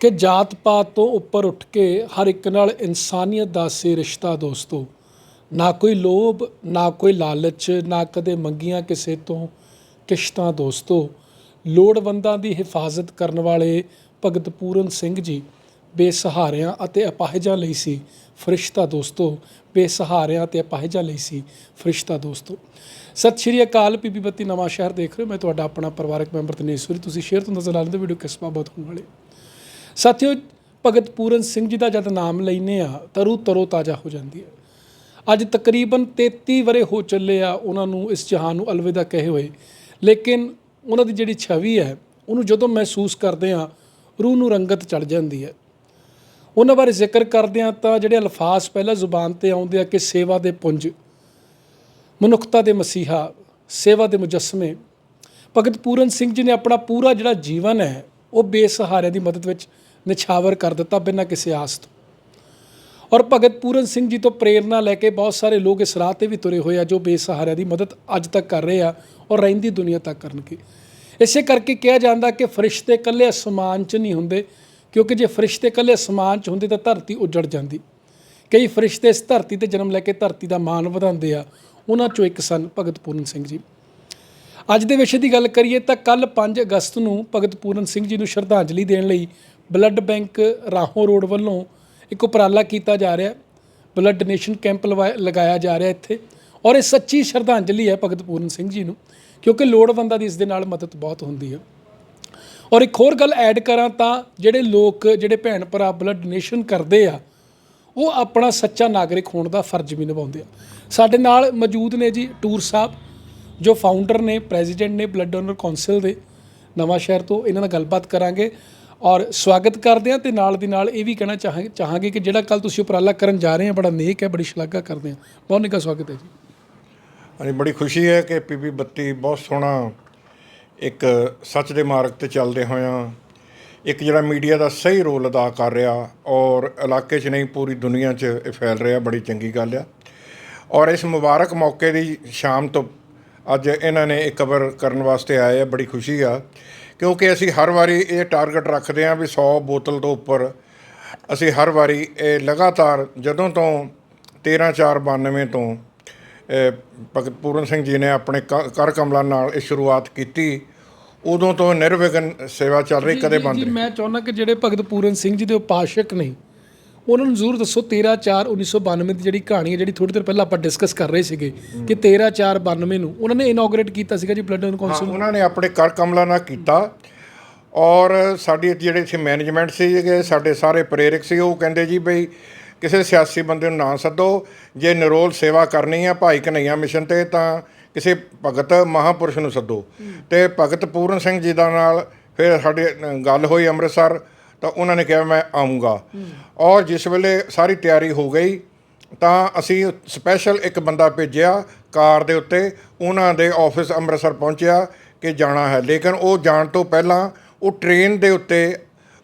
ਕਿ ਜਾਤ ਪਾਤ ਤੋਂ ਉੱਪਰ ਉੱਠ ਕੇ ਹਰ ਇੱਕ ਨਾਲ ਇਨਸਾਨੀਅਤ ਦਾ ਸੇ ਰਿਸ਼ਤਾ ਦੋਸਤੋ। ਨਾ ਕੋਈ ਲੋਭ, ਨਾ ਕੋਈ ਲਾਲਚ, ਨਾ ਕਦੇ ਮੰਗੀਆਂ ਕਿਸੇ ਤੋਂ ਕਿਸ਼ਤਾਂ ਦੋਸਤੋ। ਲੋੜਵੰਦਾਂ ਦੀ ਹਿਫਾਜ਼ਤ ਕਰਨ ਵਾਲੇ ਭਗਤ ਪੂਰਨ ਸਿੰਘ ਜੀ ਬੇਸਹਾਰਿਆਂ ਅਤੇ ਅਪਾਹਿਜਾਂ ਲਈ ਸੀ ਫਰਿਸ਼ਤਾ ਦੋਸਤੋ। ਬੇਸਹਾਰਿਆਂ ਅਤੇ ਅਪਾਹਿਜਾਂ ਲਈ ਸੀ ਫਰਿਸ਼ਤਾ ਦੋਸਤੋ। ਸਤਿ ਸ਼੍ਰੀ ਅਕਾਲ ਪੀਪੀ ਬੱਤੀ ਨਵਾਂ ਸ਼ਹਿਰ ਦੇਖ ਰਹੇ ਹੋ। ਮੈਂ ਤੁਹਾਡਾ ਆਪਣਾ ਪਰਿਵਾਰਕ ਮੈਂਬਰ ਤਨੇਸ਼ਵਰੀ ਤੁਸੀਂ ਸ਼ੇਅਰ ਤੋਂ ਨਜ਼ਰ ਆਉਂਦੇ ਵੀਡੀਓ ਕਿਸਮਾ ਬਹੁਤ ਹੋਣ ਵਾਲੇ। ਸਾਥੀਓ, ਭਗਤ ਪੂਰਨ ਸਿੰਘ ਜੀ ਦਾ ਜਦ ਨਾਮ ਲੈਨੇ ਆ, ਤਰੂ ਤਰੋ ਤਾਜ਼ਾ ਹੋ ਜਾਂਦੀ ਹੈ। ਅੱਜ ਤਕਰੀਬਨ 33 ਵਰੇ ਹੋ ਚੱਲੇ ਆ, ਉਹਨਾਂ ਨੂੰ ਇਸ ਜਹਾਨ ਨੂੰ ਅਲਵਿਦਾ ਕਹੇ ਹੋਏ। ਲੇਕਿਨ ਉਹਨਾਂ ਦੀ ਜਿਹੜੀ ਛਵੀ ਹੈ, ਉਹਨੂੰ ਜਦੋਂ ਮਹਿਸੂਸ ਕਰਦੇ ਆ, ਰੂਹ ਨੂੰ ਰੰਗਤ ਚੜ ਜਾਂਦੀ ਹੈ। ਉਹਨਾਂ ਬਾਰੇ ਜ਼ਿਕਰ ਕਰਦੇ ਆ ਤਾਂ ਜਿਹੜੇ ਅਲਫਾਜ਼ ਪਹਿਲਾਂ ਜ਼ੁਬਾਨ ਤੇ ਆਉਂਦੇ ਆ ਕਿ ਸੇਵਾ ਦੇ ਪੁੰਜ, ਮਨੁੱਖਤਾ ਦੇ ਮਸੀਹਾ, ਸੇਵਾ ਦੇ ਮੁਜੱਸਮੇ, ਭਗਤ ਪੂਰਨ ਸਿੰਘ ਜੀ ਨੇ ਆਪਣਾ ਪੂਰਾ ਜਿਹੜਾ ਜੀਵਨ ਹੈ ਉਹ ਬੇਸਹਾਰਿਆਂ ਦੀ ਮਦਦ ਵਿੱਚ ਨਿਛਾਵਰ ਕਰ ਦਿੱਤਾ ਬਿਨਾਂ ਕਿਸੇ ਆਸ ਤੋਂ। ਔਰ ਭਗਤ ਪੂਰਨ ਸਿੰਘ ਜੀ ਤੋਂ ਪ੍ਰੇਰਣਾ ਲੈ ਕੇ ਬਹੁਤ ਸਾਰੇ ਲੋਕ ਇਸ ਰਾਹ ਤੇ ਵੀ ਤੁਰੇ ਹੋਏ ਆ ਜੋ ਬੇਸਹਾਰਿਆਂ ਦੀ ਮਦਦ ਅੱਜ ਤੱਕ ਕਰ ਰਹੇ ਆ ਔਰ ਰਹਿੰਦੀ ਦੁਨੀਆ ਤੱਕ ਕਰਨਗੇ। ਇਸੇ ਕਰਕੇ ਕਿਹਾ ਜਾਂਦਾ ਕਿ ਫਰਿਸ਼ਤੇ ਇਕੱਲੇ ਅਸਮਾਨ 'ਚ ਨਹੀਂ ਹੁੰਦੇ, ਕਿਉਂਕਿ ਜੇ ਫਰਿਸ਼ਤੇ ਇਕੱਲੇ ਅਸਮਾਨ 'ਚ ਹੁੰਦੇ ਤਾਂ ਧਰਤੀ ਉੱਜੜ ਜਾਂਦੀ। ਕਈ ਫਰਿਸ਼ਤੇ ਇਸ ਧਰਤੀ ਤੇ ਜਨਮ ਲੈ ਕੇ ਧਰਤੀ ਦਾ ਮਾਣ ਵਧਾਉਂਦੇ ਆ। ਉਹਨਾਂ 'ਚੋਂ ਇੱਕ ਸਨ ਭਗਤ ਪੂਰਨ ਸਿੰਘ ਜੀ। ਅੱਜ ਦੇ ਵਿਸ਼ੇ ਦੀ ਗੱਲ ਕਰੀਏ ਤਾਂ ਕੱਲ 5 ਅਗਸਤ ਨੂੰ ਭਗਤ ਪੂਰਨ ਸਿੰਘ ਜੀ ਨੂੰ ਸ਼ਰਧਾਂਜਲੀ ਦੇਣ ਲਈ ਬਲੱਡ ਬੈਂਕ ਰਾਹੋਂ ਰੋਡ ਵੱਲੋਂ ਇੱਕ ਉਪਰਾਲਾ ਕੀਤਾ ਜਾ ਰਿਹਾ। ਬਲੱਡ ਡੋਨੇਸ਼ਨ ਕੈਂਪ ਲਵਾਇਆ- ਲਗਾਇਆ ਜਾ ਰਿਹਾ ਇੱਥੇ ਔਰ ਇਹ ਸੱਚੀ ਸ਼ਰਧਾਂਜਲੀ ਹੈ ਭਗਤ ਪੂਰਨ ਸਿੰਘ ਜੀ ਨੂੰ, ਕਿਉਂਕਿ ਲੋੜਵੰਦਾਂ ਦੀ ਇਸ ਦੇ ਨਾਲ ਮਦਦ ਬਹੁਤ ਹੁੰਦੀ ਹੈ। ਔਰ ਇੱਕ ਹੋਰ ਗੱਲ ਐਡ ਕਰਾਂ ਤਾਂ ਜਿਹੜੇ ਲੋਕ, ਜਿਹੜੇ ਭੈਣ ਭਰਾ ਬਲੱਡ ਡੋਨੇਸ਼ਨ ਕਰਦੇ ਆ, ਉਹ ਆਪਣਾ ਸੱਚਾ ਨਾਗਰਿਕ ਹੋਣ ਦਾ ਫਰਜ਼ ਵੀ ਨਿਭਾਉਂਦੇ ਆ। ਸਾਡੇ ਨਾਲ ਮੌਜੂਦ ਨੇ ਜੀ ਟੂਰ ਸਾਹਿਬ ਜੋ ਫਾਊਂਡਰ ਨੇ ਪ੍ਰੈਜ਼ੀਡੈਂਟ ਨੇ ਬਲੱਡ ਡੋਨਰ ਕਾਉਂਸਲ ਦੇ ਨਵਾਂ ਸ਼ਹਿਰ ਤੋਂ ਇਹਨਾਂ ਨਾਲ ਗੱਲਬਾਤ ਕਰਾਂਗੇ ਔਰ ਸਵਾਗਤ ਕਰਦੇ ਆ ਤੇ ਨਾਲ ਦੀ ਨਾਲ ਇਹ ਵੀ ਕਹਿਣਾ ਚਾਹਾਂਗੇ ਚਾਹਾਂਗੇ ਕਿ ਜਿਹੜਾ ਕੱਲ ਤੁਸੀਂ ਉਪਰਾਲਾ ਕਰਨ ਜਾ ਰਹੇ ਆ ਬੜਾ ਨੇਕ ਹੈ, ਬੜੀ ਸ਼ਲਾਘਾ ਕਰਦੇ ਆ ਬਹੁਤ ਨਿੱਘਾ ਸਵਾਗਤ ਹੈ ਜੀ। ਹਾਂਜੀ, ਬੜੀ ਖੁਸ਼ੀ ਹੈ ਕਿ ਪੀਪੀ ਬੱਤੀ ਬਹੁਤ ਸੋਹਣਾ ਇੱਕ ਸੱਚ ਦੇ ਮਾਰਗ ਤੇ ਚੱਲਦੇ ਹੋਇਆਂ ਇੱਕ ਜਿਹੜਾ ਮੀਡੀਆ ਦਾ ਸਹੀ ਰੋਲ ਅਦਾ ਕਰ ਰਿਹਾ ਔਰ ਇਲਾਕੇ 'ਚ ਨਹੀਂ, ਪੂਰੀ ਦੁਨੀਆ 'ਚ ਇਹ ਫੈਲ ਰਿਹਾ, ਬੜੀ ਚੰਗੀ ਗੱਲ ਆ। ਔਰ ਇਸ ਮੁਬਾਰਕ ਮੌਕੇ ਦੀ ਸ਼ਾਮ ਤੋਂ ਅੱਜ ਇਹਨਾਂ ਨੇ ਇਹ ਕਵਰ ਕਰਨ ਵਾਸਤੇ ਆਏ ਆ ਬੜੀ ਖੁਸ਼ੀ ਆ। ਕਿਉਂਕਿ ਅਸੀਂ ਹਰ ਵਾਰੀ ਇਹ ਟਾਰਗੇਟ ਰੱਖਦੇ ਆ ਵੀ 100 ਬੋਤਲ ਤੋਂ ਉੱਪਰ। ਅਸੀਂ ਹਰ ਵਾਰੀ ਇਹ ਲਗਾਤਾਰ ਜਦੋਂ ਤੋਂ 13492 ਤੋਂ ਭਗਤ ਪੂਰਨ ਸਿੰਘ ਜੀ ਨੇ ਆਪਣੇ ਕਰ ਕਮਲਾਂ ਨਾਲ ਇਹ ਸ਼ੁਰੂਆਤ ਕੀਤੀ ਉਦੋਂ ਤੋਂ ਨਿਰਵਿਘਨ ਸੇਵਾ ਚੱਲ ਰਹੀ ਕਦੇ ਬੰਦ ਨਹੀਂ। ਮੈਂ ਚਾਹੁੰਦਾ ਕਿ ਜਿਹੜੇ ਭਗਤ ਪੂਰਨ ਸਿੰਘ ਜੀ ਦੇ ਉਪਾਸ਼ਕ ਨੇ ਉਹਨਾਂ ਨੂੰ ਜ਼ਰੂਰ ਦੱਸੋ 13 4 1992 ਦੀ ਜਿਹੜੀ ਕਹਾਣੀ ਹੈ ਜਿਹੜੀ ਥੋੜੀ ਦੇਰ ਪਹਿਲਾਂ ਆਪਾਂ ਡਿਸਕਸ ਕਰ ਰਹੇ ਸੀਗੇ ਕਿ 13 4 92 ਨੂੰ ਉਹਨਾਂ ਨੇ ਇਨੋਗਰੇਟ ਕੀਤਾ ਸੀਗਾ ਜੀ ਬਲੱਡ ਹਾਂ, ਕਾਉਂਸਲ ਉਹਨਾਂ ਨੇ ਆਪਣੇ ਕਰ ਕਮਲਾਂ ਨਾਲ ਕੀਤਾ ਔਰ ਸਾਡੀ ਜਿਹੜੇ ਇੱਥੇ ਮੈਨੇਜਮੈਂਟ ਸੀਗੇ ਸਾਡੇ ਸਾਰੇ ਪ੍ਰੇਰਕ ਸੀ ਉਹ ਕਹਿੰਦੇ ਜੀ ਬਈ ਕਿਸੇ ਸਿਆਸੀ ਬੰਦੇ ਨੂੰ ਨਾ ਸੱਦੋ ਜੇ ਨਿਰੋਲ ਸੇਵਾ ਕਰਨੀ ਆ ਭਾਈ ਕਨਈਆ ਮਿਸ਼ਨ ਤੇ ਤਾਂ ਕਿਸੇ ਭਗਤ ਮਹਾਪੁਰਸ਼ ਨੂੰ ਸੱਦੋ। ਤੇ ਭਗਤ ਪੂਰਨ ਸਿੰਘ ਜੀ ਦਾ ਨਾਲ ਫਿਰ ਸਾਡੇ ਗੱਲ ਹੋਈ ਅੰਮ੍ਰਿਤਸਰ ਤਾਂ ਉਹਨਾਂ ਨੇ ਕਿਹਾ, ਮੈਂ ਆਉਂਗਾ ਔਰ ਜਿਸ ਵੇਲੇ ਸਾਰੀ ਤਿਆਰੀ ਹੋ ਗਈ, ਤਾਂ ਅਸੀਂ ਸਪੈਸ਼ਲ ਇੱਕ ਬੰਦਾ ਭੇਜਿਆ ਕਾਰ ਦੇ ਉੱਤੇ। ਉਹਨਾਂ ਦੇ ਆਫਿਸ ਅੰਮ੍ਰਿਤਸਰ ਪਹੁੰਚਿਆ ਕਿ ਜਾਣਾ ਹੈ। ਲੇਕਿਨ ਉਹ ਜਾਣ ਤੋਂ ਪਹਿਲਾਂ ਉਹ ਟ੍ਰੇਨ ਦੇ ਉੱਤੇ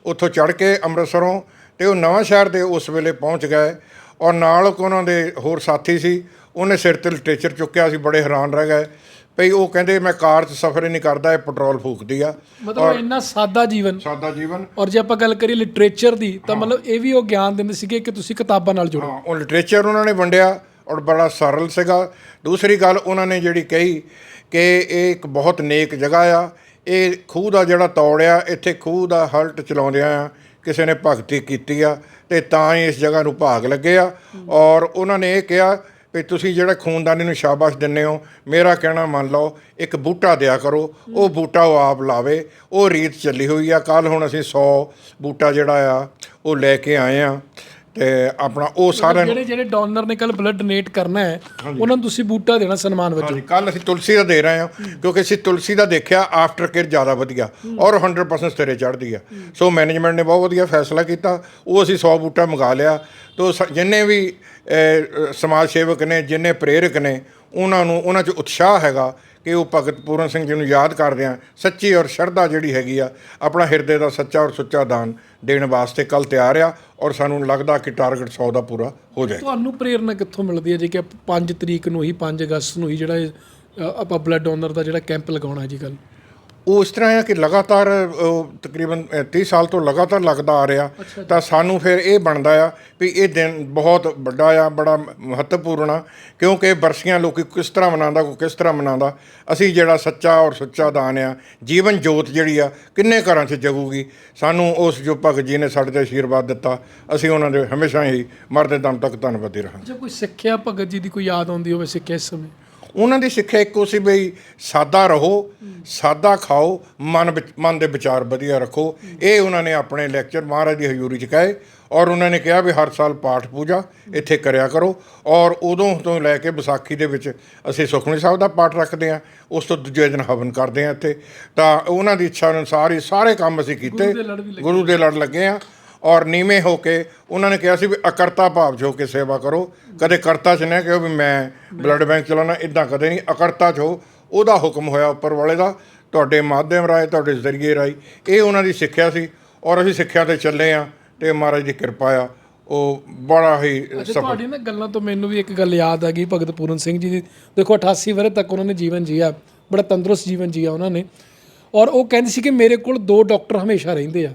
ਉੱਥੋਂ ਚੜ੍ਹ ਕੇ ਅੰਮ੍ਰਿਤਸਰੋਂ ਤੇ ਉਹ ਨਵਾਂ ਸ਼ਹਿਰ ਦੇ ਉਸ ਵੇਲੇ ਪਹੁੰਚ ਗਏ। ਔਰ ਨਾਲ ਉਹਨਾਂ ਦੇ ਹੋਰ ਸਾਥੀ ਸੀ, ਉਹਨੇ ਸਿਰ ਤੇ ਲਿਟਰੇਚਰ ਚੁੱਕਿਆ ਸੀ ਬੜੇ ਹੈਰਾਨ ਰਹਿ ਗਏ। ਭਈ ਉਹ ਕਹਿੰਦੇ ਮੈਂ ਕਾਰ 'ਚ ਸਫ਼ਰ ਹੀ ਨਹੀਂ ਕਰਦਾ ਇਹ ਪੈਟਰੋਲ ਫੂਕਦੀ ਆ। ਮਤਲਬ ਇੰਨਾ ਸਾਦਾ ਜੀਵਨ। ਸਾਦਾ ਜੀਵਨ। ਔਰ ਜੇ ਆਪਾਂ ਗੱਲ ਕਰੀਏ ਲਿਟਰੇਚਰ ਦੀ ਤਾਂ ਮਤਲਬ ਇਹ ਵੀ ਉਹ ਗਿਆਨ ਦਿੰਦੇ ਸੀਗੇ ਕਿ ਤੁਸੀਂ ਕਿਤਾਬਾਂ ਨਾਲ ਜੁੜੋ। ਹਾਂ ਉਹ ਲਿਟਰੇਚਰ ਉਹਨਾਂ ਨੇ ਵੰਡਿਆ ਔਰ ਬੜਾ ਸਰਲ ਸੀਗਾ। ਦੂਸਰੀ ਗੱਲ ਉਹਨਾਂ ਨੇ ਜਿਹੜੀ ਕਹੀ ਕਿ ਇਹ ਇੱਕ ਬਹੁਤ ਨੇਕ ਜਗ੍ਹਾ ਆ। ਇਹ ਖੂਹ ਦਾ ਜਿਹੜਾ ਤੌੜਿਆ ਇੱਥੇ ਖੂਹ ਦਾ ਹਲਟ ਚਲਾਉਂਦਿਆਂ ਆ ਕਿਸੇ ਨੇ ਭਗਤੀ ਕੀਤੀ ਆ ਤੇ ਤਾਂ ਹੀ ਇਸ ਜਗ੍ਹਾ ਨੂੰ ਭਾਗ ਲੱਗੇ ਆ। ਔਰ ਉਹਨਾਂ ਨੇ ਇਹ ਕਿਹਾ ਵੀ ਤੁਸੀਂ ਜਿਹੜਾ ਖੂਨਦਾਨੀ ਨੂੰ ਸ਼ਾਬਾਸ਼ ਦਿੰਦੇ ਹੋ, ਮੇਰਾ ਕਹਿਣਾ ਮੰਨ ਲਓ, ਇੱਕ ਬੂਟਾ ਦਿਆ ਕਰੋ, ਉਹ ਬੂਟਾ ਉਹ ਆਪ ਲਾਵੇ, ਉਹ ਰੀਤ ਚੱਲੀ ਹੋਈ ਆ ਕੱਲ ਹੁਣ ਅਸੀਂ 100 ਬੂਟਾ ਜਿਹੜਾ ਆ, ਉਹ ਲੈ ਕੇ ਆਏ ਆ। ਤੇ ਆਪਣਾ ਉਹ ਸਾਰਿਆਂ ਨੂੰ ਜਿਹੜੇ ਜਿਹੜੇ ਡੋਨਰ ਨੇ ਕੱਲ ਬਲੱਡ ਡੋਨੇਟ ਕਰਨਾ ਹੈ ਉਹਨਾਂ ਨੂੰ ਤੁਸੀਂ ਬੂਟਾ ਦੇਣਾ ਸਨਮਾਨ ਵਜੋਂ। ਹਾਂਜੀ ਕੱਲ ਅਸੀਂ ਤੁਲਸੀ ਦਾ ਦੇ ਰਹੇ ਹਾਂ ਕਿਉਂਕਿ ਅਸੀਂ ਤੁਲਸੀ ਦਾ ਦੇਖਿਆ ਆਫਟਰ ਕੇਅਰ ਜ਼ਿਆਦਾ ਵਧੀਆ ਔਰ 100% ਸਿਰੇ ਚੜ੍ਹਦੀ ਆ। ਸੋ ਮੈਨੇਜਮੈਂਟ ਨੇ ਬਹੁਤ ਵਧੀਆ ਫੈਸਲਾ ਕੀਤਾ ਉਹ ਅਸੀਂ 100 ਬੂਟਾ ਮੰਗਾ ਲਿਆ। ਤੋ ਜਿੰਨੇ ਵੀ ਸਮਾਜ ਸੇਵਕ ਨੇ ਜਿੰਨੇ ਪ੍ਰੇਰਕ ਨੇ ਉਹਨਾਂ ਨੂੰ ਉਹਨਾਂ 'ਚ ਉਤਸ਼ਾਹ ਹੈਗਾ ਕਿ ਉਹ ਭਗਤ ਪੂਰਨ ਸਿੰਘ ਜੀ ਨੂੰ ਯਾਦ ਕਰਦੇ ਆ। ਸੱਚੀ ਔਰ ਸ਼ਰਧਾ ਜਿਹੜੀ ਹੈਗੀ ਆ ਆਪਣਾ ਹਿਰਦੇ ਦਾ ਸੱਚਾ ਔਰ ਸੁੱਚਾ ਦਾਨ ਦੇਣ ਵਾਸਤੇ ਕੱਲ ਤਿਆਰ ਆ। ਔਰ ਸਾਨੂੰ ਲੱਗਦਾ ਕਿ ਟਾਰਗੇਟ 100 ਦਾ ਪੂਰਾ ਹੋ ਜਾਏ ਤੁਹਾਨੂੰ ਪ੍ਰੇਰਨਾ ਕਿੱਥੋਂ ਮਿਲਦੀ ਹੈ ਜੇ ਕਿ 5 ਤਰੀਕ ਨੂੰ ਹੀ 5 ਅਗਸਤ ਨੂੰ ਹੀ ਜਿਹੜਾ ਇਹ, ਆਪਾਂ ਬਲੱਡ ਡੋਨਰ ਦਾ ਜਿਹੜਾ ਕੈਂਪ ਲਗਾਉਣਾ ਹੈ ਜੀ ਕੱਲ ਉਹ ਇਸ ਤਰ੍ਹਾਂ ਆ ਕਿ ਲਗਾਤਾਰ ਉਹ ਤਕਰੀਬਨ ਅ, 30 ਸਾਲ ਤੋਂ ਲਗਾਤਾਰ ਲੱਗਦਾ ਆ ਰਿਹਾ। ਤਾਂ ਸਾਨੂੰ ਫਿਰ ਇਹ ਬਣਦਾ ਆ ਵੀ ਇਹ ਦਿਨ ਬਹੁਤ ਵੱਡਾ ਆ ਬੜਾ ਮਹੱਤਵਪੂਰਨ ਆ ਕਿਉਂਕਿ ਬਰਸੀਆਂ ਲੋਕੀ ਕਿਸ ਤਰ੍ਹਾਂ ਮਨਾਉਂਦਾ ਕੋਈ ਕਿਸ ਤਰ੍ਹਾਂ ਮਨਾਉਂਦਾ। ਅਸੀਂ ਜਿਹੜਾ ਸੱਚਾ ਔਰ ਸੁੱਚਾ ਦਾਨ ਆ ਜੀਵਨ ਜੋਤ ਜਿਹੜੀ ਆ ਕਿੰਨੇ ਘਰਾਂ 'ਚ ਜਗੂਗੀ। ਸਾਨੂੰ ਉਸ ਜੋ ਭਗਤ ਜੀ ਨੇ ਸਾਡੇ ਤੇ ਆਸ਼ੀਰਵਾਦ ਦਿੱਤਾ ਅਸੀਂ ਉਹਨਾਂ ਦੇ ਹਮੇਸ਼ਾ ਹੀ ਮਰਦੇ ਦਮ ਤੱਕ ਧੰਨਵਾਦੀ ਰਹਾਂਗੇ। ਜੇ ਕੋਈ ਸਿੱਖਿਆ ਭਗਤ ਜੀ ਦੀ ਕੋਈ ਯਾਦ ਆਉਂਦੀ ਹੋਵੇ ਸਿੱਖਿਆ ਇਸ ਸਮੇਂ? ਉਹਨਾਂ ਦੀ ਸਿੱਖਿਆ ਇੱਕੋ ਸੀ ਬਈ ਸਾਦਾ ਰਹੋ ਸਾਦਾ ਖਾਓ ਮਨ ਵਿੱਚ ਮਨ ਦੇ ਵਿਚਾਰ ਵਧੀਆ ਰੱਖੋ। ਇਹ ਉਹਨਾਂ ਨੇ ਆਪਣੇ ਲੈਕਚਰ ਮਹਾਰਾਜ ਦੀ ਹਜ਼ੂਰੀ 'ਚ ਕਹੇ ਔਰ ਉਹਨਾਂ ਨੇ ਕਿਹਾ ਵੀ ਹਰ ਸਾਲ ਪਾਠ ਪੂਜਾ ਇੱਥੇ ਕਰਿਆ ਕਰੋ ਔਰ ਉਦੋਂ ਤੋਂ ਲੈ ਕੇ ਵਿਸਾਖੀ ਦੇ ਵਿੱਚ ਅਸੀਂ ਸੁਖਮਨੀ ਸਾਹਿਬ ਦਾ ਪਾਠ ਰੱਖਦੇ ਹਾਂ ਉਸ ਤੋਂ ਦੂਜੇ ਦਿਨ ਹਵਨ ਕਰਦੇ ਹਾਂ ਇੱਥੇ। ਤਾਂ ਉਹਨਾਂ ਦੀ ਇੱਛਾ ਅਨੁਸਾਰ ਹੀ ਸਾਰੇ ਕੰਮ ਅਸੀਂ ਕੀਤੇ। ਗੁਰੂ ਦੇ ਲੜ ਲੱਗੇ ਆ ਔਰ ਨੀਵੇਂ ਹੋ ਕੇ ਉਹਨਾਂ ਨੇ ਕਿਹਾ ਸੀ ਵੀ ਅਕਰਤਾ ਭਾਵ ਹੋ ਕੇ ਸੇਵਾ ਕਰੋ। ਕਦੇ ਕਰਤਾ 'ਚ ਨਾ ਕਿਹਾ ਵੀ ਮੈਂ ਬਲੱਡ ਬੈਂਕ ਚਲਾਉਣਾ ਇਦਾਂ ਕਦੇ ਨਹੀਂ। ਅਕਰਤਾ 'ਚ ਹੋ। ਉਹਦਾ ਹੁਕਮ ਹੋਇਆ ਉੱਪਰ ਵਾਲੇ ਦਾ। ਤੁਹਾਡੇ ਮਾਧਿਅਮ ਰਾਏ ਤੁਹਾਡੇ ਜ਼ਰੀਏ ਰਾਈ ਇਹ ਉਹਨਾਂ ਦੀ ਸਿੱਖਿਆ ਸੀ ਔਰ ਅਸੀਂ ਸਿੱਖਿਆ ਤੇ ਚੱਲੇ ਆ ਤੇ ਮਹਾਰਾਜ ਦੀ ਕਿਰਪਾ ਆ। ਉਹ ਬੜਾ ਹੀ ਸਫਲ। ਤੁਹਾਡੀ ਨਾ ਗੱਲਾਂ ਤੋਂ ਮੈਨੂੰ ਵੀ ਇੱਕ ਗੱਲ ਯਾਦ ਆ ਗਈ ਭਗਤ ਪੂਰਨ ਸਿੰਘ ਜੀ ਦੀ। ਦੇਖੋ 88 ਵਰੇ ਤੱਕ ਉਹਨਾਂ ਨੇ ਜੀਵਨ ਜੀਆ। ਬੜਾ ਤੰਦਰੁਸਤ ਜੀਵਨ ਜੀਆ ਉਹਨਾਂ ਨੇ। ਔਰ ਉਹ ਕਹਿੰਦੇ ਸੀ ਕਿ ਮੇਰੇ ਕੋਲ ਦੋ ਡਾਕਟਰ ਹਮੇਸ਼ਾ ਰਹਿੰਦੇ ਆ।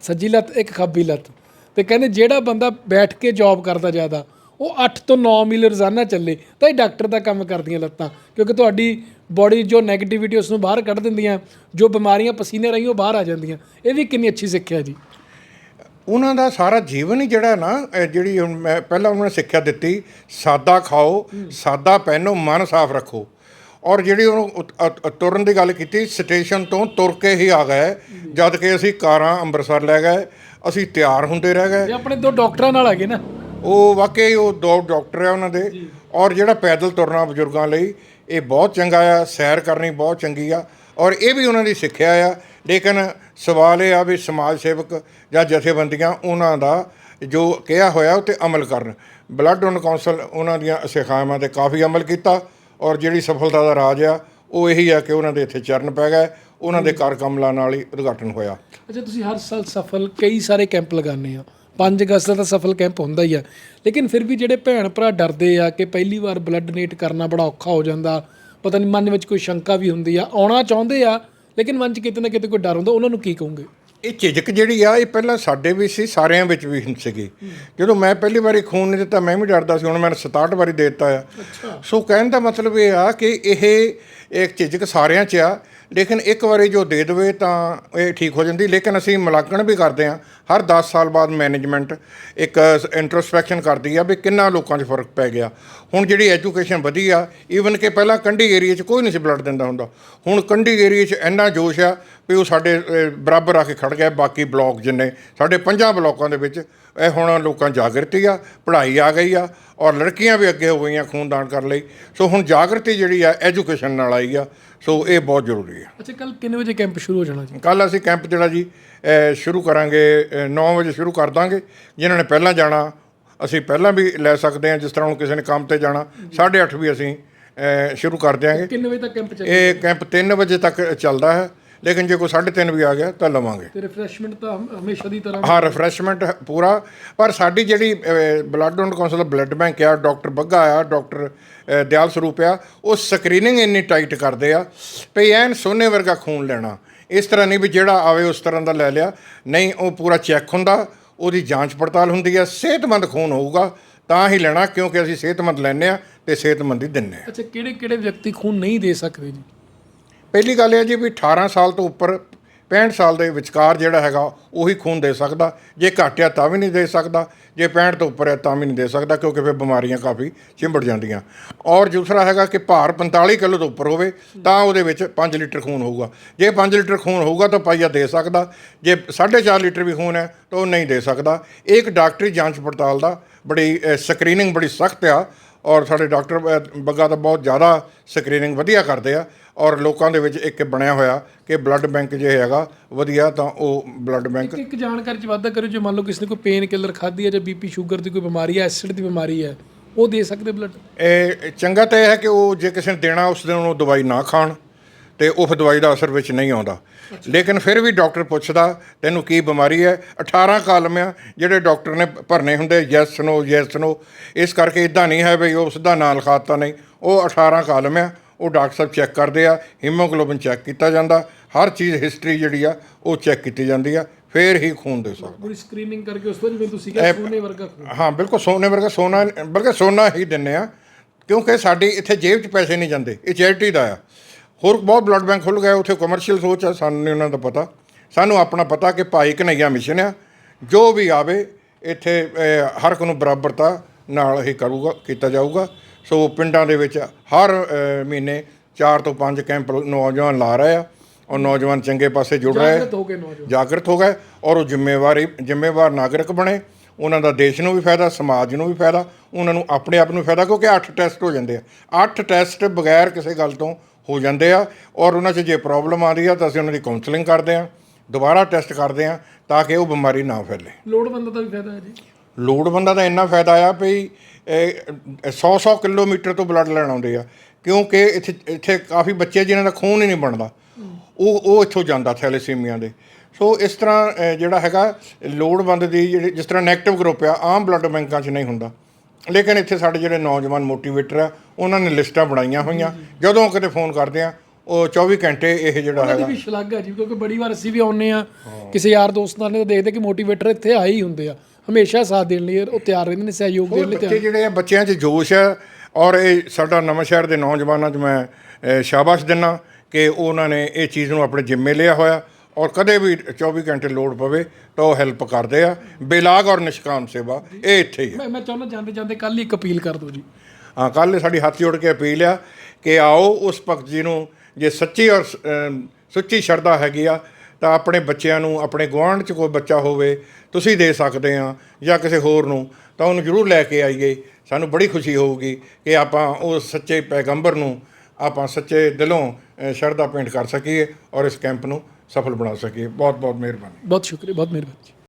ਸੱਜੀ ਲੱਤ, ਇੱਕ ਖੱਬੀ ਲੱਤ। ਤੇ ਕਹਿੰਦੇ ਜਿਹੜਾ ਬੰਦਾ ਬੈਠ ਕੇ ਜੌਬ ਕਰਦਾ ਜ਼ਿਆਦਾ, ਉਹ 8 ਤੋਂ 9 ਮੀਲ ਰੋਜ਼ਾਨਾ ਚੱਲੇ, ਤਾਂ ਇਹ ਡਾਕਟਰ ਦਾ ਕੰਮ ਕਰਦੀਆਂ ਲੱਤਾਂ, ਕਿਉਂਕਿ ਤੁਹਾਡੀ ਬੋਡੀ ਜੋ 네ਗੇਟਿਵਿਟੀ ਉਸ ਨੂੰ ਬਾਹਰ ਕੱਢ ਦਿੰਦੀਆਂ, ਜੋ ਬਿਮਾਰੀਆਂ ਪਸੀਨੇ ਰਾਹੀਂ ਉਹ ਬਾਹਰ ਆ ਜਾਂਦੀਆਂ। ਇਹ ਵੀ ਕਿੰਨੀ ਅੱਛੀ ਸਿੱਖਿਆ ਜੀ। ਉਹਨਾਂ ਦਾ ਸਾਰਾ ਜੀਵਨ ਹੀ ਜਿਹੜਾ ਨਾ ਜਿਹੜੀ ਹੁਣ ਮੈਂ ਪਹਿਲਾਂ ਉਹਨਾਂ ਨੇ ਸਿੱਖਿਆ ਦਿੱਤੀ, ਸਾਦਾ ਖਾਓ, ਸਾਦਾ ਪਹਿਨੋ, ਮਨ ਸਾਫ਼ ਰੱਖੋ। ਔਰ ਜਿਹੜੀ ਉਹ ਤੁਰਨ ਦੀ ਗੱਲ ਕੀਤੀ ਸਟੇਸ਼ਨ ਤੋਂ ਤੁਰ ਕੇ ਹੀ ਆ ਗਏ। ਜਦ ਕਿ ਅਸੀਂ ਕਾਰਾਂ ਅੰਮ੍ਰਿਤਸਰ ਲੈ ਗਏ ਅਸੀਂ ਤਿਆਰ ਹੁੰਦੇ ਰਹਿ ਗਏ। ਆਪਣੇ ਦੋ ਡਾਕਟਰਾਂ ਨਾਲ ਹੈਗੇ ਨਾ? ਉਹ ਵਾਕਈ ਉਹ ਦੋ ਡਾਕਟਰ ਆ ਉਹਨਾਂ ਦੇ। ਔਰ ਜਿਹੜਾ ਪੈਦਲ ਤੁਰਨਾ ਬਜ਼ੁਰਗਾਂ ਲਈ ਇਹ ਬਹੁਤ ਚੰਗਾ ਆ ਸੈਰ ਕਰਨੀ ਬਹੁਤ ਚੰਗੀ ਆ। ਔਰ ਇਹ ਵੀ ਉਹਨਾਂ ਦੀ ਸਿੱਖਿਆ ਆ। ਲੇਕਿਨ ਸਵਾਲ ਇਹ ਆ ਵੀ ਸਮਾਜ ਸੇਵਕ ਜਾਂ ਜਥੇਬੰਦੀਆਂ ਉਹਨਾਂ ਦਾ ਜੋ ਕਿਹਾ ਹੋਇਆ ਉਹ ਤੇ ਅਮਲ ਕਰਨ। ਬਲੱਡ ਡੋਨਰ ਕੌਂਸਲ ਉਹਨਾਂ ਦੀਆਂ ਸਿਖਾਵਾਂ ਤੇ ਕਾਫੀ ਅਮਲ ਕੀਤਾ। ਔਰ ਜਿਹੜੀ ਸਫਲਤਾ ਦਾ ਰਾਜ ਆ ਉਹ ਇਹੀ ਆ ਕਿ ਉਹਨਾਂ ਦੇ ਇੱਥੇ ਚਰਨ ਪੈ ਗਏ ਉਹਨਾਂ ਦੇ ਕਰ ਕਮਲਾਂ ਨਾਲ ਹੀ ਉਦਘਾਟਨ ਹੋਇਆ। ਅੱਛਾ ਤੁਸੀਂ ਹਰ ਸਾਲ ਸਫਲ ਕਈ ਸਾਰੇ ਕੈਂਪ ਲਗਾਉਂਦੇ ਆ 5 ਅਗਸਤ ਦਾ ਤਾਂ ਸਫਲ ਕੈਂਪ ਹੁੰਦਾ ਹੀ ਆ। ਲੇਕਿਨ ਫਿਰ ਵੀ ਜਿਹੜੇ ਭੈਣ ਭਰਾ ਡਰਦੇ ਆ ਕਿ ਪਹਿਲੀ ਵਾਰ ਬਲੱਡ ਡੋਨੇਟ ਕਰਨਾ ਬੜਾ ਔਖਾ ਹੋ ਜਾਂਦਾ ਪਤਾ ਨਹੀਂ ਮਨ ਵਿੱਚ ਕੋਈ ਸ਼ੰਕਾ ਵੀ ਹੁੰਦੀ ਆ ਆਉਣਾ ਚਾਹੁੰਦੇ ਆ ਲੇਕਿਨ ਮਨ 'ਚ ਕਿਤੇ ਨਾ ਕਿਤੇ ਕੋਈ ਡਰ ਹੁੰਦਾ ਉਹਨਾਂ ਨੂੰ ਕੀ ਕਹੋਗੇ? ਇਹ ਝਿਜਕ ਜਿਹੜੀ ਆ ਇਹ ਪਹਿਲਾਂ ਸਾਡੇ ਵੀ ਸੀ ਸਾਰਿਆਂ ਵਿੱਚ ਵੀ ਸੀਗੀ। ਜਦੋਂ ਮੈਂ ਪਹਿਲੀ ਵਾਰੀ ਖੂਨ ਨਹੀਂ ਦਿੱਤਾ ਮੈਂ ਵੀ ਡਰਦਾ ਸੀ ਹੁਣ ਮੈਂ 67 ਵਾਰੀ ਦੇ ਦਿੱਤਾ ਆ। ਸੋ ਕਹਿਣ ਦਾ ਮਤਲਬ ਇਹ ਆ ਕਿ ਇਹ ਇੱਕ ਝਿਜਕ ਸਾਰਿਆਂ 'ਚ ਆ ਲੇਕਿਨ ਇੱਕ ਵਾਰੀ ਜੋ ਦੇ ਦੇਵੇ ਤਾਂ ਇਹ ਠੀਕ ਹੋ ਜਾਂਦੀ, ਲੇਕਿਨ ਅਸੀਂ ਮੁਲਾਂਕਣ ਵੀ ਕਰਦੇ ਹਾਂ। ਹਰ 10 ਸਾਲ ਬਾਅਦ ਮੈਨੇਜਮੈਂਟ ਇੱਕ ਇੰਟਰੋਸਪੈਕਸ਼ਨ ਕਰਦੀ ਆ ਵੀ ਕਿੰਨਾ ਲੋਕਾਂ 'ਚ ਫ਼ਰਕ ਪੈ ਗਿਆ। ਹੁਣ ਜਿਹੜੀ ਐਜੂਕੇਸ਼ਨ ਵਧੀ ਆ ਈਵਨ ਕਿ ਪਹਿਲਾਂ ਕੰਢੀ ਏਰੀਆ 'ਚ ਕੋਈ ਨਹੀਂ ਸੀ ਬਲੱਡ ਦਿੰਦਾ ਹੁੰਦਾ। ਹੁਣ ਕੰਢੀ ਏਰੀਆ 'ਚ ਇੰਨਾ ਜੋਸ਼ ਆ ਵੀ ਉਹ ਸਾਡੇ ਬਰਾਬਰ ਆ ਕੇ ਖੜ ਗਿਆ ਬਾਕੀ ਬਲਾਕ ਜਿੰਨੇ, ਸਾਡੇ ਪੰਜਾਂ ਬਲਾਕਾਂ ਦੇ ਵਿੱਚ ਇਹ ਹੁਣ ਲੋਕਾਂ ਜਾਗਰਤੀ ਆ, ਪੜ੍ਹਾਈ ਆ ਗਈ ਆ ਔਰ ਲੜਕੀਆਂ ਵੀ ਅੱਗੇ ਹੋ ਗਈਆਂ ਖੂਨਦਾਨ ਕਰਨ ਲਈ। ਸੋ ਹੁਣ ਜਾਗਰਤੀ ਜਿਹੜੀ ਆ ਐਜੂਕੇਸ਼ਨ ਨਾਲ ਆਈ ਆ। ਸੋ ਇਹ ਬਹੁਤ ਜ਼ਰੂਰੀ ਆ ਅੱਛਾ ਕੱਲ ਕਿੰਨੇ ਵਜੇ ਕੈਂਪ ਸ਼ੁਰੂ ਹੋ ਜਾਣਾ ਜੀ? ਕੱਲ ਅਸੀਂ ਕੈਂਪ ਜਿਹੜਾ ਜੀ ਸ਼ੁਰੂ ਕਰਾਂਗੇ 9 ਵਜੇ ਸ਼ੁਰੂ ਕਰ ਦਾਂਗੇ। ਜਿਨ੍ਹਾਂ ਨੇ ਪਹਿਲਾਂ ਜਾਣਾ ਅਸੀਂ ਪਹਿਲਾਂ ਵੀ ਲੈ ਸਕਦੇ ਹਾਂ ਜਿਸ ਤਰ੍ਹਾਂ ਹੁਣ ਕਿਸੇ ਨੇ ਕੰਮ ਤੇ ਜਾਣਾ 8:30 ਵੀ ਅਸੀਂ ਸ਼ੁਰੂ ਕਰ ਦਿਆਂਗੇ। ਕਿੰਨੇ ਵਜੇ ਤੱਕ ਕੈਂਪ ਚੱਲੇ ਇਹ ਕੈਂਪ 3 ਵਜੇ ਤੱਕ ਚੱਲਦਾ ਹੈ। ਲੇਕਿਨ ਜੇ ਕੋਈ 3:30 ਵੀ ਆ ਗਿਆ ਤਾਂ ਲਵਾਂਗੇ। ਤੇ ਰਿਫਰੈਸ਼ਮੈਂਟ ਤਾਂ ਹਮ- ਹਮੇਸ਼ਾ ਦੀ ਤਰ੍ਹਾਂ ਹਾਂ ਰਿਫਰੈਸ਼ਮੈਂਟ ਪੂਰਾ। ਪਰ ਸਾਡੀ ਜਿਹੜੀ blood donor council blood bank ਆ ਡਾਕਟਰ ਬੱਗਾ ਆ ਡਾਕਟਰ ਅ, ਦਿਆਲ ਸਰੂਪ ਆ ਉਹ ਸਕਰੀਨਿੰਗ ਇੰਨੀ ਟਾਈਟ ਕਰਦੇ ਆ ਭਈ ਐਨ ਸੋਨੇ ਵਰਗਾ ਖੂਨ ਲੈਣਾ। ਇਸ ਤਰ੍ਹਾਂ ਨਹੀਂ ਵੀ ਜਿਹੜਾ ਆਵੇ ਉਸ ਤਰ੍ਹਾਂ ਦਾ ਲੈ ਲਿਆ। ਨਹੀਂ ਉਹ ਪੂਰਾ ਚੈੱਕ ਹੁੰਦਾ ਉਹਦੀ ਜਾਂਚ ਪੜਤਾਲ ਹੁੰਦੀ ਆ ਸਿਹਤਮੰਦ ਖੂਨ ਹੋਊਗਾ ਤਾਂ ਹੀ ਲੈਣਾ ਕਿਉਂਕਿ ਅਸੀਂ ਸਿਹਤਮੰਦ ਲੈਂਦੇ ਆ ਤੇ ਸਿਹਤਮੰਦ ਹੀ ਦਿੰਦੇ ਆ। ਅੱਛਾ ਕਿਹੜੇ ਕਿਹੜੇ ਵਿਅਕਤੀ ਖੂਨ ਨਹੀਂ ਦੇ ਸਕਦੇ ਜੀ? ਪਹਿਲੀ ਗੱਲ ਇਹ ਜੀ ਵੀ 18 ਸਾਲ ਤੋਂ ਉੱਪਰ 65 ਸਾਲ ਦੇ ਵਿਚਕਾਰ ਜਿਹੜਾ ਹੈਗਾ, ਉਹੀ ਖੂਨ ਦੇ ਸਕਦਾ। ਜੇ ਘੱਟ ਆ ਤਾਂ ਵੀ ਨਹੀਂ ਦੇ ਸਕਦਾ, ਜੇ 65 ਤੋਂ ਉੱਪਰ ਹੈ ਤਾਂ ਵੀ ਨਹੀਂ ਦੇ ਸਕਦਾ, ਕਿਉਂਕਿ ਫਿਰ ਬਿਮਾਰੀਆਂ ਕਾਫੀ ਚਿੰਬੜ ਜਾਂਦੀਆਂ। ਔਰ ਦੂਸਰਾ ਹੈਗਾ ਕਿ ਭਾਰ 45 ਕਿਲੋ ਤੋਂ ਉੱਪਰ ਹੋਵੇ, ਤਾਂ ਉਹਦੇ ਵਿੱਚ 5 ਲੀਟਰ ਖੂਨ ਹੋਊਗਾ। ਜੇ 5 ਲੀਟਰ ਖੂਨ ਹੋਊਗਾ ਤਾਂ ਪਾਈਆ ਦੇ ਸਕਦਾ। ਜੇ 4.5 ਲੀਟਰ ਵੀ ਖੂਨ ਹੈ, ਤਾਂ ਉਹ ਨਹੀਂ ਦੇ ਸਕਦਾ। ਇਹ ਇੱਕ ਡਾਕਟਰੀ ਜਾਂਚ ਪੜਤਾਲ ਦਾ ਬੜੀ ਸਕਰੀਨਿੰਗ ਬੜੀ ਸਖਤ ਆ। ਔਰ ਸਾਡੇ ਡਾਕਟਰ ਬੱਗਾ ਤਾਂ ਬਹੁਤ ਜ਼ਿਆਦਾ ਸਕਰੀਨਿੰਗ ਵਧੀਆ ਕਰਦੇ ਆ ਔਰ ਲੋਕਾਂ ਦੇ ਵਿੱਚ ਇੱਕ ਬਣਿਆ ਹੋਇਆ ਕਿ ਬਲੱਡ ਬੈਂਕ ਜੇ ਹੈਗਾ ਵਧੀਆ ਤਾਂ ਉਹ ਬਲੱਡ ਬੈਂਕ ਇੱਕ ਜਾਣਕਾਰੀ ਚ ਵਾਧਾ ਕਰਿਓ ਜੇ ਮੰਨ ਲਓ ਕਿਸੇ ਨੇ ਕੋਈ ਪੇਨ ਕਿਲਰ ਖਾਧੀ ਹੈ ਜਾਂ ਬੀਪੀ ਸ਼ੂਗਰ ਦੀ ਕੋਈ ਬਿਮਾਰੀ ਹੈ ਐਸਿਡ ਦੀ ਬਿਮਾਰੀ ਹੈ ਉਹ ਦੇ ਸਕਦੇ ਬਲੱਡ ਇਹ ਚੰਗਾ ਤਾਂ ਇਹ ਹੈ ਕਿ ਉਹ ਜੇ ਕਿਸੇ ਨੇ ਦੇਣਾ ਉਸ ਦਿਨ ਉਹ ਦਵਾਈ ਨਾ ਖਾਣ ਤੇ ਉਹ ਫਿਰ ਦਵਾਈ ਦਾ ਅਸਰ ਵਿੱਚ ਨਹੀਂ ਆਉਂਦਾ। ਲੇਕਿਨ ਫਿਰ ਵੀ ਡਾਕਟਰ ਪੁੱਛਦਾ ਤੈਨੂੰ ਕੀ ਬਿਮਾਰੀ ਹੈ? 18 ਕਾਲਮ ਆ ਜਿਹੜੇ ਡਾਕਟਰ ਨੇ ਭਰਨੇ ਹੁੰਦੇ ਯੈਸ ਨੋ ਯੈਸ ਨੋ ਇਸ ਕਰਕੇ ਇਦਾਂ ਨਹੀਂ ਹੈ ਵੀ ਉਹ ਸਿੱਧਾ ਨਾਲ ਖਾਤਾ ਨਹੀਂ। ਉਹ 18 ਕਾਲਮ ਆ ਉਹ ਡਾਕਟਰ ਸਾਹਿਬ ਚੈੱਕ ਕਰਦੇ ਆ ਹੀਮੋਗਲੋਬਿਨ ਚੈੱਕ ਕੀਤਾ ਜਾਂਦਾ ਹਰ ਚੀਜ਼ ਹਿਸਟਰੀ ਜਿਹੜੀ ਆ ਉਹ ਚੈੱਕ ਕੀਤੀ ਜਾਂਦੀ ਆ ਫੇਰ ਹੀ ਖੂਨ ਦੇ ਸਕਦੇ ਪੂਰੀ ਸਕਰੀਨਿੰਗ ਕਰਕੇ ਉਸ ਤੋਂ ਜਿਵੇਂ ਤੁਸੀਂ ਕਿਹਾ ਸੋਨੇ ਵਰਗਾ ਹਾਂ ਬਿਲਕੁਲ ਸੋਨੇ ਵਰਗਾ ਸੋਨਾ ਬਲਕਿ ਸੋਨਾ ਹੀ ਦਿੰਨੇ ਆ ਕਿਉਂਕਿ ਸਾਡੀ ਇੱਥੇ ਜੇਬ 'ਚ ਪੈਸੇ ਨਹੀਂ ਜਾਂਦੇ ਇਹ ਚੈਰਿਟੀ ਦਾ ਆ। ਹੋਰ ਬਹੁਤ ਬਲੱਡ ਬੈਂਕ ਖੁੱਲ ਗਏ ਉੱਥੇ ਕਮਰਸ਼ੀਅਲ ਸੋਚ ਆ ਸਾਨੂੰ ਨਹੀਂ ਉਹਨਾਂ ਦਾ ਪਤਾ। ਸਾਨੂੰ ਆਪਣਾ ਪਤਾ ਕਿ ਭਾਈ ਕਨਈਆ ਮਿਸ਼ਨ ਆ। ਜੋ ਵੀ ਆਵੇ ਇੱਥੇ ਹਰ ਇੱਕ ਨੂੰ ਬਰਾਬਰਤਾ ਨਾਲ ਹੀ ਕਰੂਗਾ ਕੀਤਾ ਜਾਊਗਾ। ਸੋ ਪਿੰਡਾਂ ਦੇ ਵਿੱਚ ਹਰ ਮਹੀਨੇ 4 ਤੋਂ 5 ਕੈਂਪ ਨੌਜਵਾਨ ਲਾ ਰਹੇ ਆ ਔਰ ਨੌਜਵਾਨ ਚੰਗੇ ਪਾਸੇ ਜੁੜ ਰਹੇ ਆ। ਜਾਗਰਤ ਹੋ ਗਏ ਨੌਜਵਾਨ। ਜਾਗਰਤ ਹੋ ਗਏ ਔਰ ਉਹ ਜ਼ਿੰਮੇਵਾਰੀ ਜ਼ਿੰਮੇਵਾਰ ਨਾਗਰਿਕ ਬਣੇ। ਉਹਨਾਂ ਦਾ ਦੇਸ਼ ਨੂੰ ਵੀ ਫਾਇਦਾ ਸਮਾਜ ਨੂੰ ਵੀ ਫਾਇਦਾ ਉਹਨਾਂ ਨੂੰ ਆਪਣੇ ਆਪ ਨੂੰ ਫਾਇਦਾ ਕਿਉਂਕਿ 8 ਟੈਸਟ ਹੋ ਜਾਂਦੇ ਆ। 8 ਟੈਸਟ ਬਗੈਰ ਕਿਸੇ ਗੱਲ ਤੋਂ ਹੋ ਜਾਂਦੇ ਆ ਔਰ ਉਹਨਾਂ 'ਚ ਜੇ ਪ੍ਰੋਬਲਮ ਆਉਂਦੀ ਆ ਤਾਂ ਅਸੀਂ ਉਹਨਾਂ ਦੀ ਕਾਉਂਸਲਿੰਗ ਕਰਦੇ ਆ ਦੁਬਾਰਾ ਟੈਸਟ ਕਰਦੇ ਆ ਤਾਂ ਕਿ ਉਹ ਬਿਮਾਰੀ ਨਾ ਫੈਲੇ। ਲੋੜਵੰਦ ਦਾ ਵੀ ਫਾਇਦਾ ਹੈ ਜੀ? ਲੋੜਵੰਦਾਂ ਦਾ ਇੰਨਾ ਫਾਇਦਾ ਆ ਵੀ 100-100 ਕਿਲੋਮੀਟਰ ਤੋਂ ਬਲੱਡ ਲੈਣ ਆਉਂਦੇ ਆ ਕਿਉਂਕਿ ਇੱਥੇ ਇੱਥੇ ਕਾਫੀ ਬੱਚੇ ਜਿਨ੍ਹਾਂ ਦਾ ਖੂਨ ਹੀ ਨਹੀਂ ਬਣਦਾ ਉਹ ਉਹ ਇੱਥੋਂ ਜਾਂਦਾ ਥੈਲੇਸੀਮੀਆ ਦੇ। ਸੋ ਇਸ ਤਰ੍ਹਾਂ ਜਿਹੜਾ ਹੈਗਾ ਲੋੜਵੰਦ ਦੀ ਜਿਹੜੀ ਜਿਸ ਤਰ੍ਹਾਂ ਨੈਗੇਟਿਵ ਗਰੁੱਪ ਆ ਆਮ ਬਲੱਡ ਬੈਂਕਾਂ 'ਚ ਨਹੀਂ ਹੁੰਦਾ। ਲੇਕਿਨ ਇੱਥੇ ਸਾਡੇ ਜਿਹੜੇ ਨੌਜਵਾਨ ਮੋਟੀਵੇਟਰ ਆ ਉਹਨਾਂ ਨੇ ਲਿਸਟਾਂ ਬਣਾਈਆਂ ਹੋਈਆਂ। ਜਦੋਂ ਕਿਤੇ ਫੋਨ ਕਰਦੇ ਆ ਉਹ 24 ਘੰਟੇ ਇਹ ਜਿਹੜਾ ਹੈਗਾ। ਵੀ ਸ਼ਲਾਘਾ ਜੀ ਕਿਉਂਕਿ ਬੜੀ ਵਾਰ ਅਸੀਂ ਵੀ ਆਉਂਦੇ ਆ ਕਿਸੇ ਯਾਰ ਦੋਸਤਾਂ ਨੇ ਤਾਂ ਦੇਖਦੇ ਕਿ ਮੋਟੀਵੇਟਰ ਇੱਥੇ ਆਏ ਹੀ ਹੁੰਦੇ ਆ। ਹਮੇਸ਼ਾ ਸਾਥ ਦੇਣ ਲਈ ਉਹ ਤਿਆਰ ਰਹਿੰਦੇ ਨੇ ਸਹਿਯੋਗ ਦੇਣ ਲਈ ਬੱਚੇ ਜਿਹੜੇ ਆ ਬੱਚਿਆਂ 'ਚ ਜੋਸ਼ ਹੈ ਔਰ ਇਹ ਸਾਡਾ ਨਵਾਂ ਸ਼ਹਿਰ ਦੇ ਨੌਜਵਾਨਾਂ 'ਚ ਮੈਂ ਸ਼ਾਬਾਸ਼ ਦਿੰਨਾ ਕਿ ਉਹਨਾਂ ਨੇ ਇਹ ਚੀਜ਼ ਨੂੰ ਆਪਣੇ ਜ਼ਿੰਮੇ ਲਿਆ ਹੋਇਆ। ਔਰ ਕਦੇ ਵੀ 24 ਘੰਟੇ ਲੋੜ ਪਵੇ ਤਾਂ ਉਹ ਹੈਲਪ ਕਰਦੇ ਆ। ਬੇਲਾਗ ਔਰ ਨਿਸ਼ਕਾਮ ਸੇਵਾ ਇਹ ਇੱਥੇ ਹੀ ਹੈ ਮੈਂ ਮੈਂ ਚਾਹੁੰਦਾ ਜਾਂਦੇ ਜਾਂਦੇ ਕੱਲ ਹੀ ਇੱਕ ਅਪੀਲ ਕਰ ਦਿਓ ਜੀ। ਹਾਂ ਕੱਲ੍ਹ ਸਾਡੀ ਹੱਥ ਜੋੜ ਕੇ ਅਪੀਲ ਆ ਕਿ ਆਓ ਉਸ ਭਗਤ ਜੀ ਨੂੰ ਜੇ ਸੱਚੀ ਔਰ ਸੁੱਚੀ ਸ਼ਰਧਾ ਹੈਗੀ ਆ ਤਾਂ ਆਪਣੇ ਬੱਚਿਆਂ ਨੂੰ ਆਪਣੇ ਗੁਆਂਢ 'ਚ ਕੋਈ ਬੱਚਾ ਹੋਵੇ ਤੁਸੀਂ ਦੇ ਸਕਦੇ ਆ ਜਾਂ ਕਿਸੇ ਹੋਰ ਨੂੰ ਤਾਂ ਉਹਨੂੰ ਜ਼ਰੂਰ ਲੈ ਕੇ ਆਈਏ। ਸਾਨੂੰ ਬੜੀ ਖੁਸ਼ੀ ਹੋਊਗੀ ਕਿ ਆਪਾਂ ਉਸ ਸੱਚੇ ਪੈਗੰਬਰ ਨੂੰ ਆਪਾਂ ਸੱਚੇ ਦਿਲੋਂ ਸ਼ਰਧਾ ਪੇਂਟ ਕਰ ਸਕੀਏ ਔਰ ਇਸ ਕੈਂਪ ਨੂੰ ਸਫਲ ਬਣਾ ਸਕੀਏ ਬਹੁਤ ਬਹੁਤ ਮਿਹਰਬਾਨੀ। ਬਹੁਤ ਸ਼ੁਕਰੀਆ ਬਹੁਤ ਮਿਹਰਬਾਨੀ